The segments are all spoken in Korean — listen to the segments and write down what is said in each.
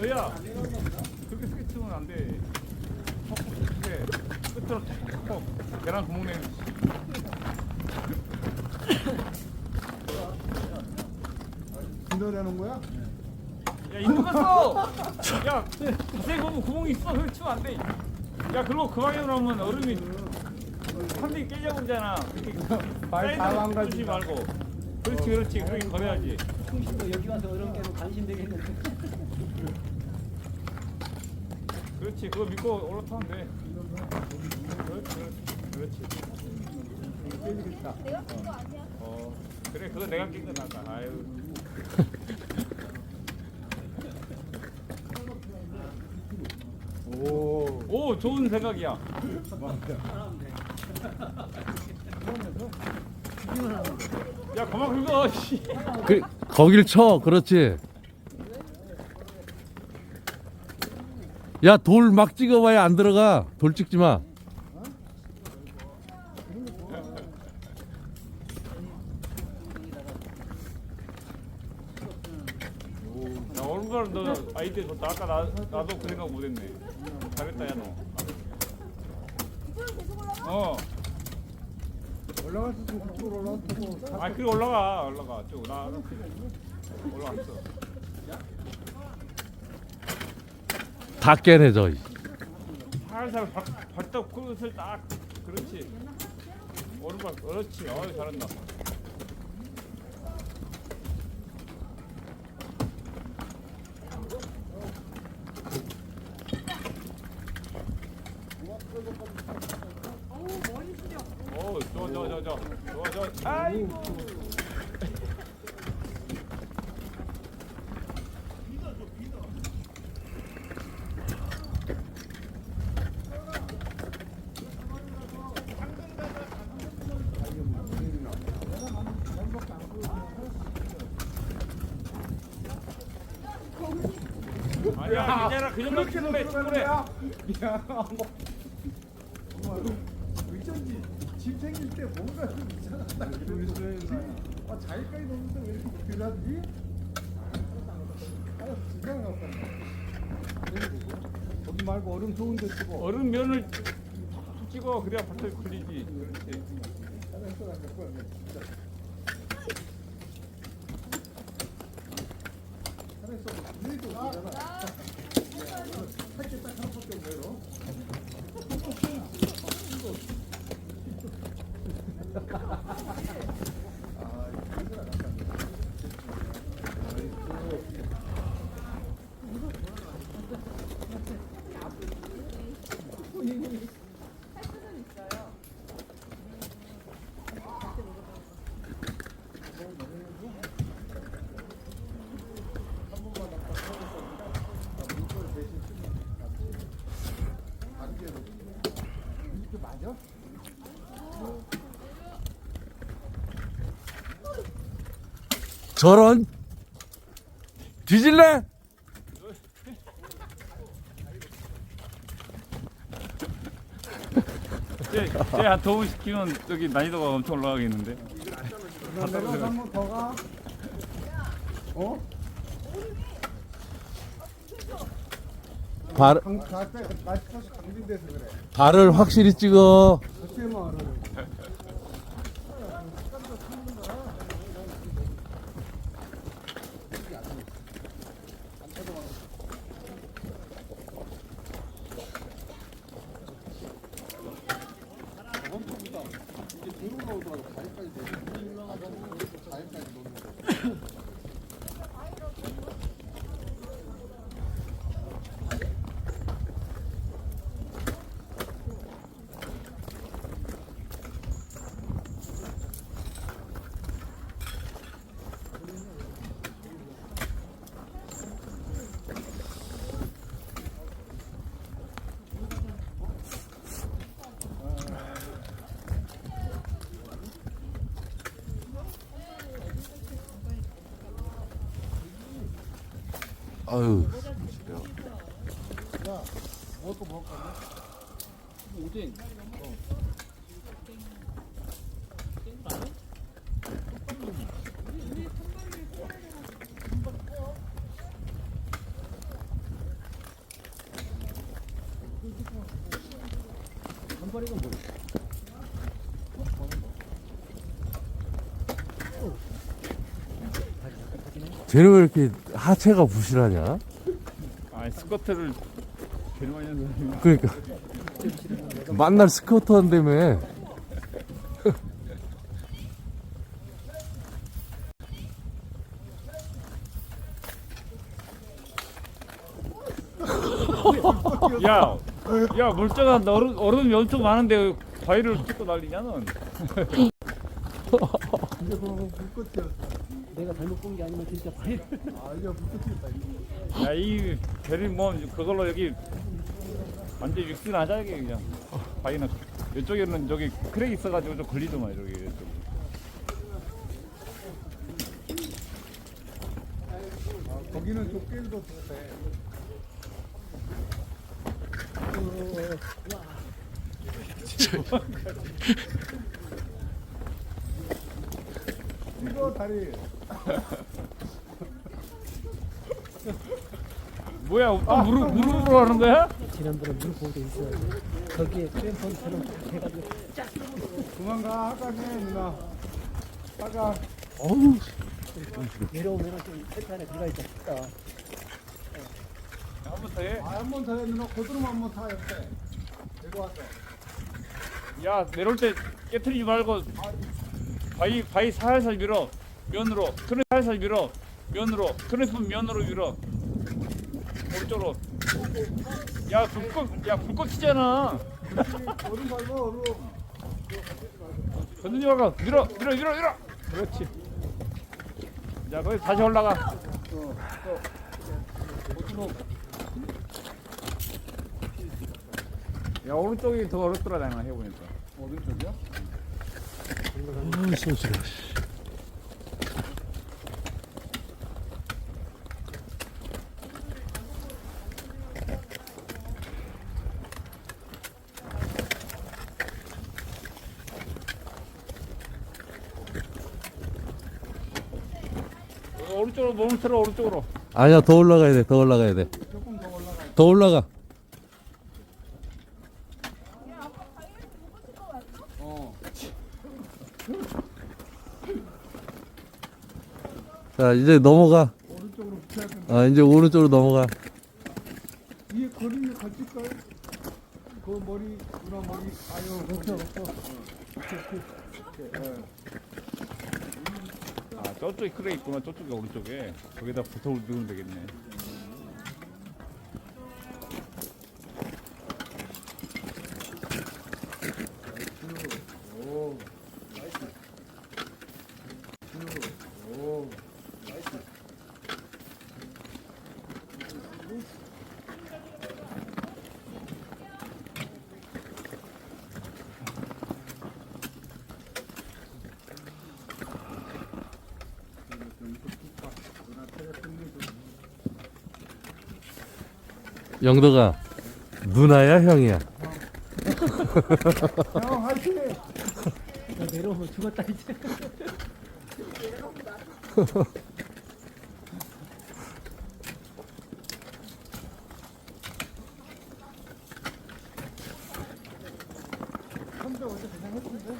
너야 그렇게 세게 치면 안 돼. 턱 이렇게 끝으로 턱턱 계란 구멍 내는. 기다리는 거야? 야 인도 갔어. 야 자세히 보면 구멍이 있어. 그걸 치면 안 돼. 야 그리고 그 방향으로 하면 얼음이 한대 발 사이드로 다 망가진다. 뚫지 말고. 그렇지 그렇지 그렇게 걸어야지. 충신도 여기 와서 어려운 게로 관심 되겠는데. 그렇지 그거 믿고 올라타면 돼. 그렇지 그렇지. 내가 낀거 아니야? 어 그래 그거 내가 낀거 낫다. 아유. 오. 오 좋은 생각이야. 야 그만. 씨. 그, 거길 쳐. 그렇지. 야, 돌 막 찍어봐야 안 들어가. 돌 찍지 마. 야 얼굴 너 아이디어 좋다. 아까 나 나도 그 생각 못했네. 잘했다 야 너. 올라가? 어. 올라갈 수 있으면 올라가고. 아 그래 올라가 올라가 쭉 나. 올라왔어. 다 깨내져. 살살 발, 발떡 굿을 딱 그렇지. 오른발 그렇지. 어이 잘한다. 오 좋아 좋아 좋아 좋아. 좋아 좋아. 아이고 괜찮아 그 정도 충분해 충분해 야, 뭐. 정말 의전지 집 생길 때 뭔가 좀 이상하다. 아, 자기까지 넣는데 왜 이렇게 비싸지? 아, 기가 막혔네. 거기 말고 얼음 좋은 데 쓰고. 얼음 면을 툭툭 찍어 그래야 발톱이 풀리지 그렇지. 진짜. 뭐 분위기도 있잖아. 할게 딱 하나밖에 없네요. 이게 맞아? 저런. 뒤질래? 쟤한 도움 시키면 여기 난이도가 엄청 올라가겠는데 내가 한번 더 가. 어? 발, 강, 가, 마스터스 강진돼서 그래. 발을 확실히 찍어. 아유. 오뎅. 한발이가 뭐야? 쟤는 왜 이렇게 하체가 부실하냐? 아 스쿼트를 제일 많이 하는 사람이 그러니까 만날 스쿼트 한다며. 야, 야 멀쩡한 얼음, 얼음이 엄청 많은데 과일을 찍고 난리냐 넌 불꽃이었어. 내가 잘못 본 게 아니면 진짜 과일. 아. 이거. 야, 이 대리 뭐 그걸로 여기 완전 육수 나자 이게 그냥 바위나 이쪽에는 저기 크랙 있어가지고 좀 걸리더만 저기 이쪽. 아, 거기는 족게도 돼. 이거 다리. 뭐야 또 무릎 무릎으로 하는 거야? 지난번에 물 보고 있어요. 거기에 크램폰처럼 해가지고 그만 가 아까 네 누나. 아까 어우, 내려오면 좀 세트 안에 들어가 있다 싶다. 한번더 해. 아한번 더 해 누나 고드름 한번 타 옆에. 내려와서. 야 내려올 때 깨트리지 말고 바위 바위 살살 밀어. 면으로 그래 살살 밀어. 면으로 그래프 면으로 밀어. 오른쪽으로. 야 불꽃 야 불꽃이잖아. 밟아 얼음. 건드지 말고. 밀어 밀어 밀어 밀어. 그렇지. 자 거기 다시 올라가. 야 오른쪽이 더 어렵더라 내가 해보니까. 오른쪽이야? 쏘시라. 어, 오른쪽으로 몸을 틀어 오른쪽으로 아니야, 더 올라가야 돼, 더 올라가야 돼. 더 올라가. 더 올라가. 야 아빠 과일 보고 싶어 왔어? 어. 자, 이제 넘어가. 오른쪽으로 붙여야 된다. 아, 이제 오른쪽으로 넘어가. 위에 거리를 걸칠까요? 그 머리 누나 머리 아유 그렇죠 그렇죠. 아 저쪽에 크레 있구나 저쪽에 오른쪽에 거기다 붙어 넣으면 되겠네 영덕아, 누나야, 형이야? 형 화이팅! 나 내려오면 죽었다 이제. 선배 어제 그냥 했는데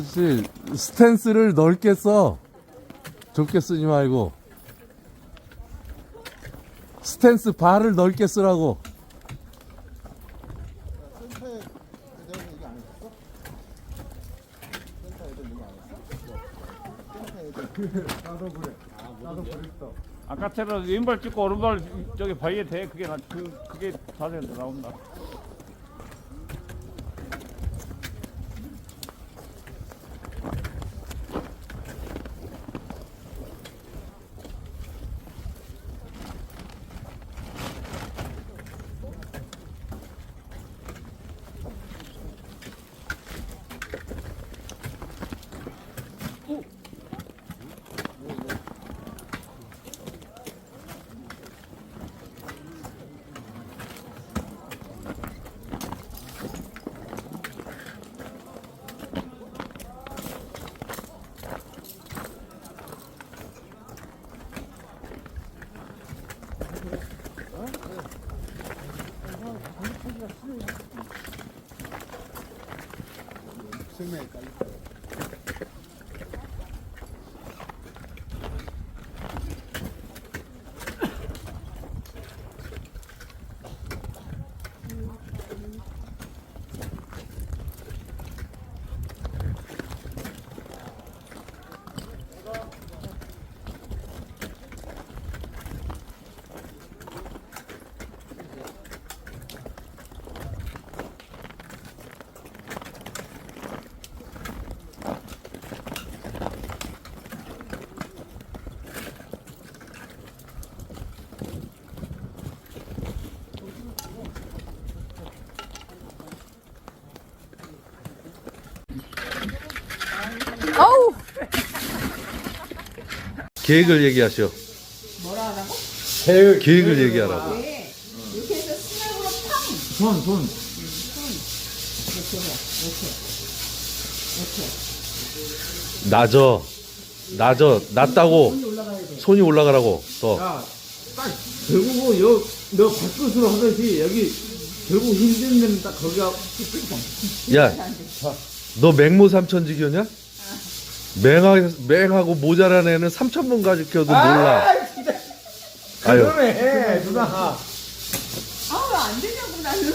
그렇지. 스탠스를 넓게 써. 좁게 쓰지 말고. 스탠스 바를 넓게 쓰라고. 나도 그래 나도 그랬어 아까처럼 왼발 찍고 오른발 저기 바위에 대 그게 나 그 그게 자세 나온다 생명이 계획을 얘기하시오. 뭐라 하라고? 계획, 계획을 얘기하라고. 네. 이렇게 해서 스냅으로 팡! 손, 손. 이렇게 해. 이렇게. 낮어. 낮어. 낮다고. 이렇게. 올라가야 돼. 손이 올라가라고. 더. 야, 딱 결국은 여, 너 발끝으로 하듯이 여기 결국 힘든 데는 딱 거기가 야, 너 맹모 삼천지교냐? 맹하, 맹하고 모자란 애는 삼천번 가르쳐도 몰라. 아, 진짜. 아유. 그러네, 누나. 아, 왜안 되냐고, 나는.